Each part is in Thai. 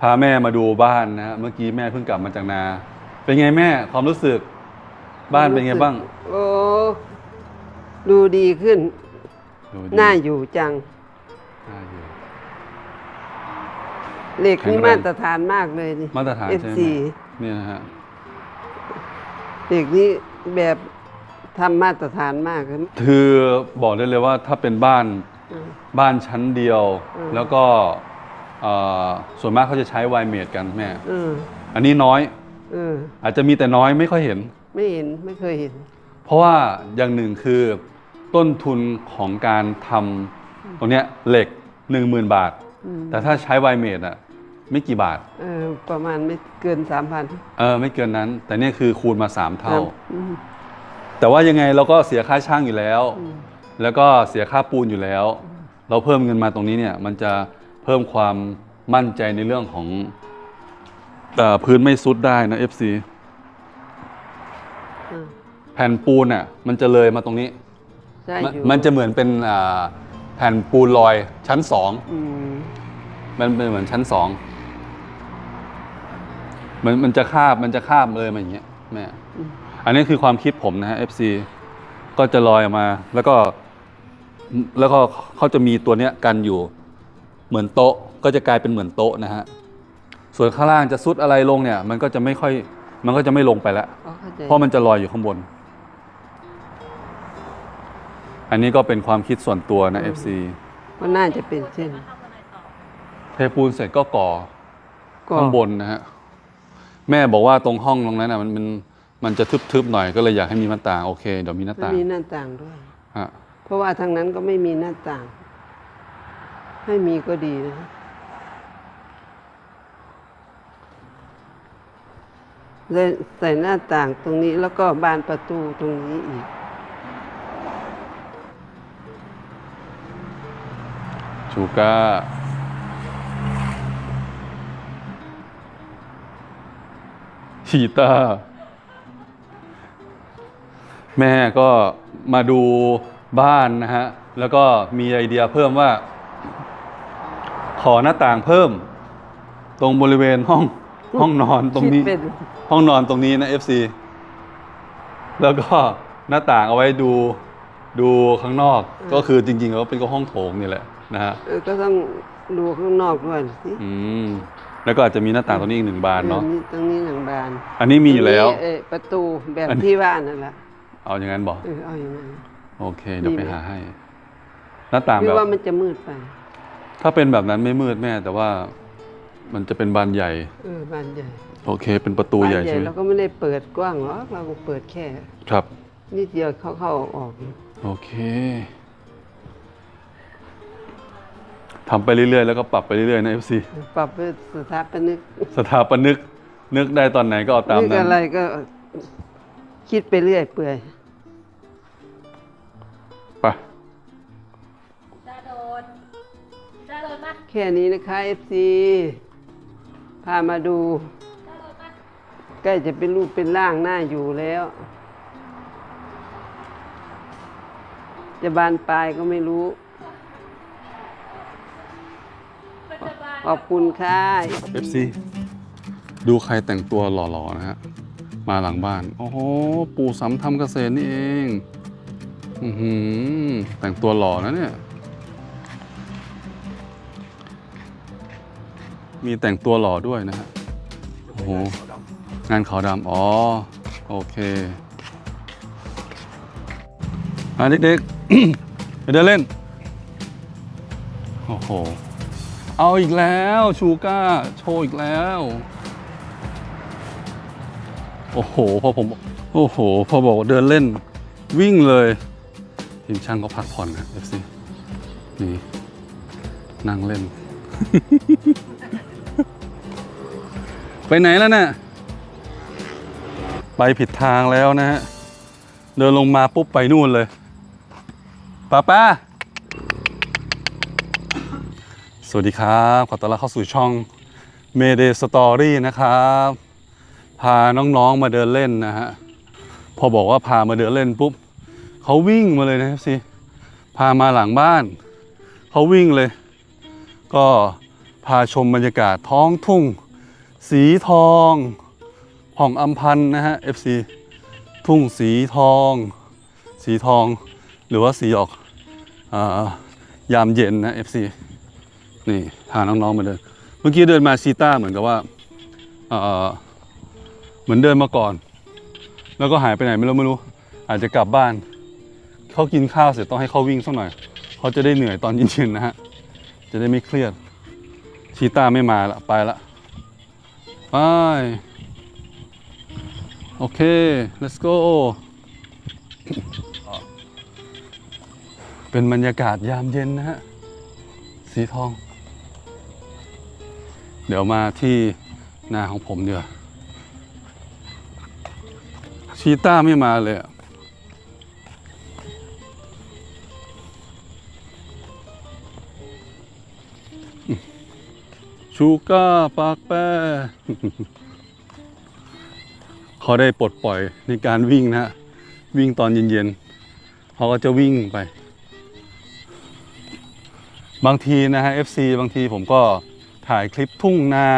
พาแม่มาดูบ้านนะฮะเมื่อกี้แม่เพิ่งกลับมาจากนา เป็นไงแม่ความรู้สึก บ้านเป็นไงบ้าง โอ้ดูดีขึ้น ดูดีน่าอยู่จัง น่าอยู่ เหล็กนี่แข็งแรง มาตรฐานมากเลยนี่ มาตรฐานใช่ไหม F4 เนี่ยนะฮะเหล็กนี่แบบทำมาตรฐานมากเลยคือบอกได้เลยว่าถ้าเป็นบ้าน อืม บ้านชั้นเดียว อืม แล้วก็เอ่อ ส่วนมากเขาจะใช้ไวเมดกันแม่เอออันนี้น้อยเอออาจจะมีแต่น้อยไม่ค่อยเห็น ไม่เห็นไม่เคยเห็น เพราะว่าอย่างหนึ่งคือต้นทุนของการทำตรงเนี้ยเหล็ก10,000บาท อืมแต่ถ้าใช้ไวเมดอะไม่กี่บาท เออประมาณไม่เกินสามพันเออไม่เกินนั้น แต่เนี่ยคือคูณมา3เท่า อืม แต่ว่ายังไงเราก็เสียค่าช่างอยู่แล้ว อืม แล้วก็เสียค่าปูนอยู่แล้ว เราเพิ่มเงินมาตรงนี้เนี่ย มันจะ เพิ่มความมั่นใจในเรื่องของเออพื้นไม่ซุดได้นะ FC อ่าแผ่นปูนอะ มันจะเลยมาตรงนี้ใช่มันอยู่มันจะเหมือนเป็นอ่าแผ่นปูนลอยชั้นสองอืมมันเป็นเหมือนชั้นสองมันมันจะคาบมันจะคาบเลยมาอย่างเงี้ยแม่อืมอันนี้คือความคิดผมนะฮะ FC ก็จะลอยออกมา แล้วก็ แล้วก็เขาจะมีตัวเนี้ยกันอยู่ เหมือนโต๊ะก็จะกลายเป็นเหมือนโต๊ะนะฮะส่วนข้างล่างจะซุดอะไรลงเนี่ย มันก็จะไม่ค่อยมันก็จะไม่ลงไปแล้ว อ๋อเข้าใจเพราะมันจะลอยอยู่ข้างบน อันนี้ก็เป็นความคิดส่วนตัวนะ FC ก็น่าจะเป็นเช่นเทปูนเสร็จก็ก่อก็ข้างบนนะฮะแม่บอกว่าตรงห้องตรงนั้นอะมันมันมันจะทึบๆหน่อยก็เลยอยากให้มีหน้าต่างโอเคเดี๋ยวมีหน้าไม่ต่างมีหน้าต่างด้วย ฮะเพราะว่าทางนั้นก็ไม่มีหน้าต่าง ให้มีก็ดีนะเลใส่หน้าต่างตรงนี้แล้วก็บานประตูตรงนี้อีก ชูก้าชีตาแม่ก็มาดูบ้านนะฮะ แล้วก็มีไอเดียเพิ่มว่า อหน้าต่างเพิ่ม ตรงบริเวณห้องห้องนอนตรงนี้ คิดเป็น ห้องนอนตรงนี้นะ FC แล้วก็หน้าต่างเอาไว้ดูดูข้างนอกก็คือจริงๆแล้วเป็นก็ห้องโถงนี่แหละนะฮะเออก็ต้องดูข้างนอกด้วยสิอืมแล้วก็อาจจะมีหน้าต่างตรงนี้อีกหนึ่งบานเนาะออมีตรงนี้หนังบานอันนี้มีอยู่แล้ว ตรงนี้เออประตูแบบอันนี้ ที่บ้านนั่นแหละเอาอย่างนั้นบอกเออเอาอย่างนั้นโอเค เดี๋ยวมีไปไหมหาให้ หน้าต่างหรืแบอบว่ามันจะมืดไป ถ้าเป็นแบบนั้นไม่มืดแม่ แต่ว่ามันจะเป็นบานใหญ่ เออบ้านใหญ่โอเค เป็นประตูใหญ่บ้านใช่ไหมเราก็ไม่ได้เปิดกว้างหรอกเราก็เปิดแค่ ครับ นิดเดียวเข้าเข้าออกโอเคทำไปเรื่อยๆ แล้วก็ปรับไปเรื่อยๆนะ FC ปรับเพื่อสถาปนิกสถาปนึกนึกได้ตอนไหนก็เอาตามนึกนั้นอะไรก็คิดไปเรื่อยเปื่อย ค่นี้นะคะ FC พามาดูดาโดนมาใกล้จะเป็นรูปเป็นร่างหน้าอยู่แล้ว จะบานปลายก็ไม่รู้มันจะบานขอบคุณค่ะ FC ดูใครแต่งตัวหล่อๆนะฮะ มาหลังบ้าน โอ้โห ปู่สำทำเกษตรนี่เอง อือหือแต่งตัวหล่อนะเนี่ย มีแต่งตัวหล่อด้วยนะฮะโอ้โหงานขาวดำอ๋อ โอเคอะเด็กๆไปเดินเล่น โอ้โห เอาอีกแล้วชูก้า โชว์อีกแล้ว โอ้โห พอผม โอ้โห พอบอกว่าเดินเล่น วิ่งเลยทีมช่างก็พักผ่อนนะ FC นี่ นั่งเล่น ไปไหนแล้วเนี่ยไปผิดทางแล้วนะฮะ เดินลงมาปุ๊บไปนู่นเลยป้าป้า สวัสดีครับ ขอต้อนรับเข้าสู่ช่อง Mayday Story นะครับ พาน้องๆมาเดินเล่นนะฮะ พอบอกว่าพามาเดินเล่นปุ๊บเขาวิ่งมาเลยนะครับสิ พามาหลังบ้าน เขาวิ่งเลย ก็พาชมบรรยากาศท้องทุ่ง สีทองผ่องอัมพันนะฮะ FC ทุ่งสีทอง สีทอง หรือว่าสีออกอายามเย็นนะ FC นี่พาน้องๆมาเดิน เมื่อกี้เดินมาชีต้าเหมือนกับว่าเอ่อเหมือนเดินมาก่อน แล้วก็หายไปไหนไม่รู้ไม่รู้ อาจจะกลับบ้าน เขากินข้าวเสร็จต้องให้เขาวิ่งสักหน่อย เขาจะได้เหนื่อยตอนเย็นๆนะฮะ จะได้ไม่เครียดชีต้าไม่มาละไปละ ไป โอเค let's go เป็นบรรยากาศยามเย็นนะฮะ สีทอง เดี๋ยวมาที่นาของผมเดี๋ยวชีต้าไม่มาเลยอะ ชูก้าปากแป้เขาได้ปลดปล่อยในการวิ่งนะฮะวิ่งตอนเย็นๆเขาก็จะวิ่งไป บางทีนะฮะ FC บางทีผมก็ถ่ายคลิปทุ่งนา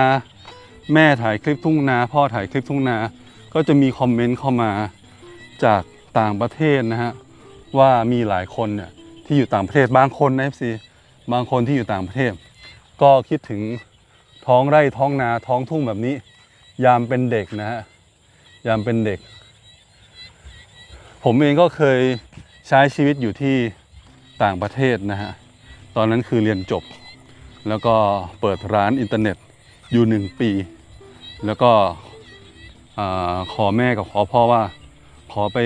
แม่ถ่ายคลิปทุ่งนา พ่อถ่ายคลิปทุ่งนา ก็จะมีคอมเมนต์เข้ามาจากต่างประเทศนะฮะ ว่ามีหลายคนเนี่ยที่อยู่ต่างประเทศบางคนนะ FC บางคนที่อยู่ต่างประเทศ ก็คิดถึง ท้องไร่ท้องนาท้องทุ่งแบบนี้ ยามเป็นเด็กนะฮะยามเป็นเด็ก ผมเองก็เคยใช้ชีวิตอยู่ที่ต่างประเทศนะฮะตอนนั้นคือเรียนจบ แล้วก็เปิดร้านอินเทอร์เน็ตอยู่หนึ่งปี แล้วก็ขอแม่กับขอพ่อว่า ขอไป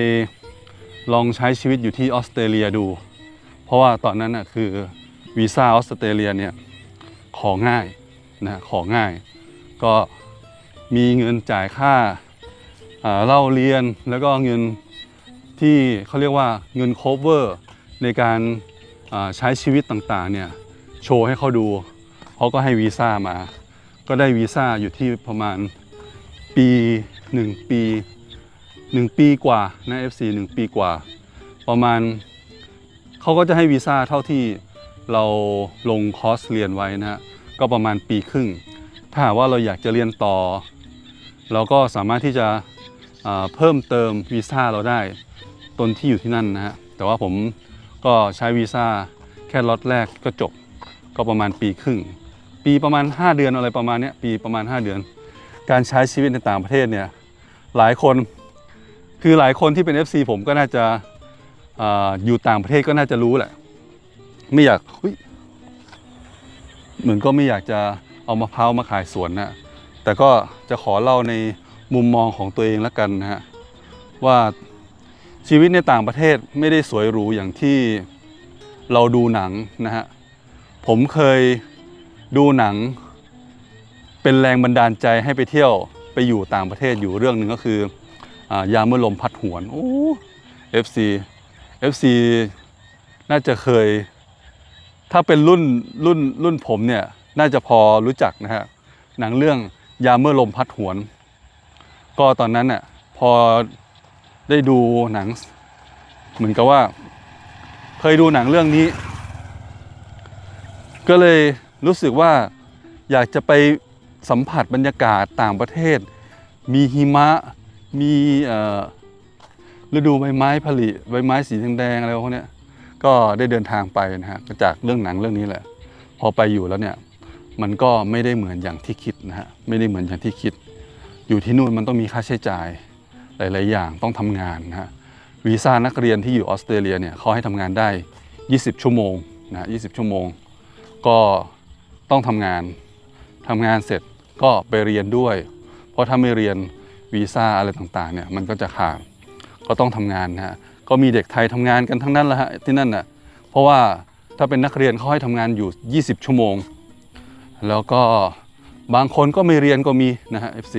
ลองใช้ชีวิตอยู่ที่ออสเตรเลียดู เพราะว่าตอนนั้นน่ะคือวีซ่าออสเตรเลียเนี่ยของ่าย นะของง่าย ก็มีเงินจ่ายค่าเล่าเรียนแล้วก็เงินที่เขาเรียกว่าเงิน cover ในการใช้ชีวิตต่างๆเนี่ยโชว์ให้เขาดูเขาก็ให้วีซ่ามา ก็ได้วีซ่าอยู่ที่ประมาณปี 1 ปี 1 ปีกว่านะ FC 1 ปีกว่า ประมาณเขาก็จะให้วีซ่าเท่าที่เราลงคอร์สเรียนไว้นะฮะ ก็ประมาณปีครึ่ง ถ้าหากว่าเราอยากจะเรียนต่อ เราก็สามารถที่จะเพิ่มเติมวีซ่าเราได้ตนที่อยู่ที่นั่นนะฮะแต่ว่าผมก็ใช้วีซ่าแค่ล็อตแรกก็จบก็ประมาณปีครึ่ง ปีประมาณ 5 เดือนอะไรประมาณเนี้ยปีประมาณ 5 เดือน การใช้ชีวิตในต่างประเทศเนี่ยหลายคนคือหลายคนที่เป็น FC ผมก็น่าจะอาอยู่ต่างประเทศก็น่าจะรู้แหละ ไม่อยากอุ๊ย เหมือนก็ไม่อยากจะเอามะพร้าวมาขายสวนนะแต่ก็จะขอเล่าในมุมมองของตัวเองล้วกันนะฮะว่าชีวิตในต่างประเทศไม่ได้สวยหรูอย่างที่เราดูหนังนะฮะผมเคยดูหนัง เป็นแรงบันดาลใจให้ไปเที่ยวไปอยู่ต่างประเทศอยู่เรื่องหนึ่งก็คืออายามเมื่อลมพัดหวนโอ้ FC FC น่าจะเคย ถ้าเป็นรุ่นรุ่นรุ่นผมเนี่ยน่าจะพอรู้จักนะฮะหนังเรื่องยาเมื่อลมพัดหวน ก็ตอนนั้นน่ะพอได้ดูหนัง เหมือนกับว่า เคยดูหนังเรื่องนี้ ก็เลยรู้สึกว่าอยากจะไปสัมผัสบรรยากาศต่างประเทศ มีหิมะมีฤดูใบไม้ผลิใบไม้สีแดงๆอะไรพวกนี้ ก็ได้เดินทางไปนะฮะจากเรื่องหนังเรื่องนี้แหละ พอไปอยู่แล้วเนี่ยมันก็ไม่ได้เหมือนอย่างที่คิดนะฮะไม่ได้เหมือนอย่างที่คิด อยู่ที่นู่นมันต้องมีค่าใช้จ่ายหลาย ๆ อย่างต้องทำงานนะฮะวีซ่านักเรียนที่อยู่ออสเตรเลียเนี่ยเขาให้ทำงานได้ 20 ชั่วโมงนะฮะ20ชั่วโมง ก็ต้องทำงานทำงานเสร็จก็ไปเรียนด้วย เพราะถ้าไม่เรียนวีซ่าอะไรต่าง ๆ เนี่ยมันก็จะขาดก็ต้องทำงานนะฮะ ก็มีเด็กไทยทำงานกันทั้งนั้นแหละฮะที่นั่นน่ะเพราะว่าถ้าเป็นนักเรียนเขาให้ทำงานอยู่ 20 ชั่วโมง แล้วก็บางคนก็ไม่เรียนก็มีนะฮะ FC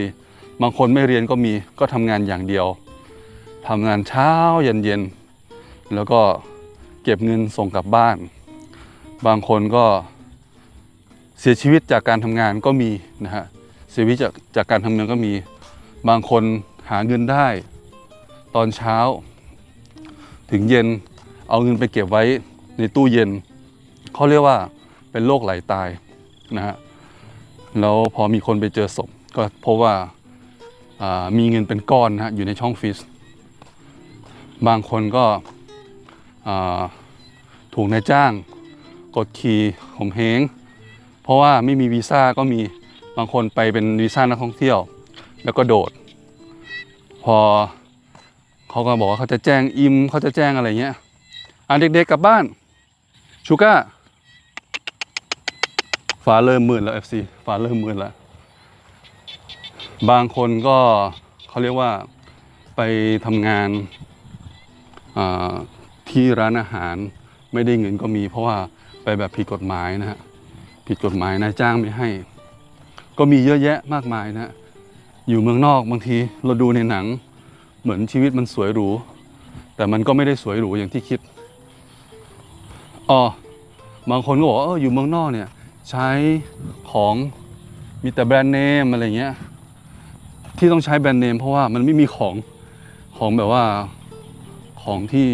บางคนไม่เรียนก็มีก็ทำงานอย่างเดียวทำงานเช้าเย็นเย็นแล้วก็เก็บเงินส่งกลับบ้าน บางคนก็เสียชีวิตจากการทำงานก็มีนะฮะเสียชีวิตจากจากการทำงานก็มี บางคนหาเงินได้ ตอนเช้า ถึงเย็นเอาเงินไปเก็บไว้ในตู้เย็นเขาเรียกว่าเป็นโรคไหลตายนะฮะแล้วพอมีคนไปเจอศพก็พบว่าามีเงินเป็นก้อนนะฮะอยู่ในช่องฟิสบางคนก็ถูกนายจ้าง กดขี่ข่มเหงเพราะว่าไม่มีวีซ่าก็มีบางคนไปเป็นวีซ่านักท่องเที่ยว แล้วก็โดด พอ เขาก็บอกว่าเขาจะแจ้งอิมเขาจะแจ้งอะไรเงี้ยอะเด็กๆกลับบ้านชูก้าฟ้าเริ่มมืดแล้ว FC ฟ้าเริ่มมืดแล้ว บางคนก็เขาเรียกว่าไปทำงานที่ร้านอาหารไม่ได้เงินก็มี เพราะว่าไปแบบผิดกฎหมายนะฮะผิดกฎหมายนายจ้างไม่ให้ ก็มีเยอะแยะมากมายนะฮะอยู่เมืองนอกบางทีเราดูในหนัง เหมือนชีวิตมันสวยหรู แต่มันก็ไม่ได้สวยหรูอย่างที่คิดอ๋อบางคนก็บอกว่าเอออยู่เมืองนอกเนี่ย ใช้ของมีแต่แบรนด์เนมอะไรเงี้ยที่ต้องใช้แบรนด์เนมเพราะว่ามันไม่มีของของแบบว่าของที่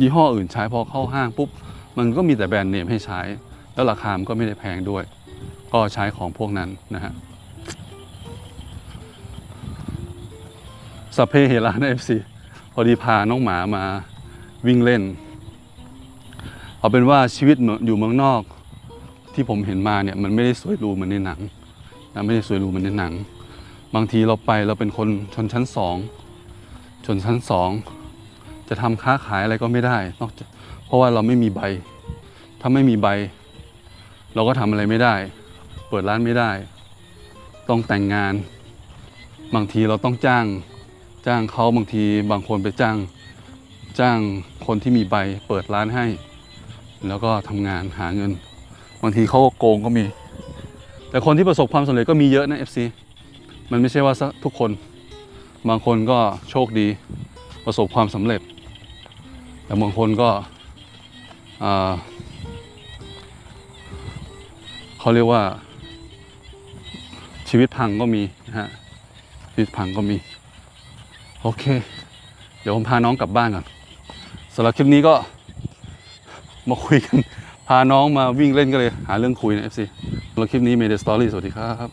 ยี่ห้ออื่นใช้พอเข้าห้างปุ๊บมันก็มีแต่แบรนด์เนมให้ใช้ แล้วราคามันก็ไม่ได้แพงด้วย ก็ใช้ของพวกนั้นนะฮะ สัพเพเหระนะเอฟซีพอดีพาน้องหมามาวิ่งเล่น เอาเป็นว่าชีวิตอยู่เมืองนอก ที่ผมเห็นมาเนี่ยมันไม่ได้สวยรูเหมือนในหนังนะไม่ได้สวยรูเหมือนในหนัง บางทีเราไปเราเป็นคนชนชั้นสองชนชั้นสองจะทำค้าขายอะไรก็ไม่ได้นอกจากเพราะว่าเราไม่มีใบ ถ้าไม่มีใบ เราก็ทำอะไรไม่ได้ เปิดร้านไม่ได้ ต้องแต่งงาน บางทีเราต้องจ้าง จ้างเขาบางทีบางคนไปจ้างจ้างคนที่มีใบเปิดร้านให้ แล้วก็ทำงานหาเงิน บางทีเขาก็โกงก็มี แต่คนที่ประสบความสำเร็จก็มีเยอะนะ FC มันไม่ใช่ว่าทุกคน บางคนก็โชคดีประสบความสำเร็จ แต่บางคนก็เขาเรียกว่าชีวิตพังก็มีนะฮะชีวิตพังก็มี โอเค เดี๋ยวผมพาน้องกลับบ้านก่อนสำหรับคลิปนี้ก็มาคุยกัน พาน้องมาวิ่งเล่นก็เลย หาเรื่องคุยนะ FC สำหรับคลิปนี้เมเดสตอรี่สวัสดีครับ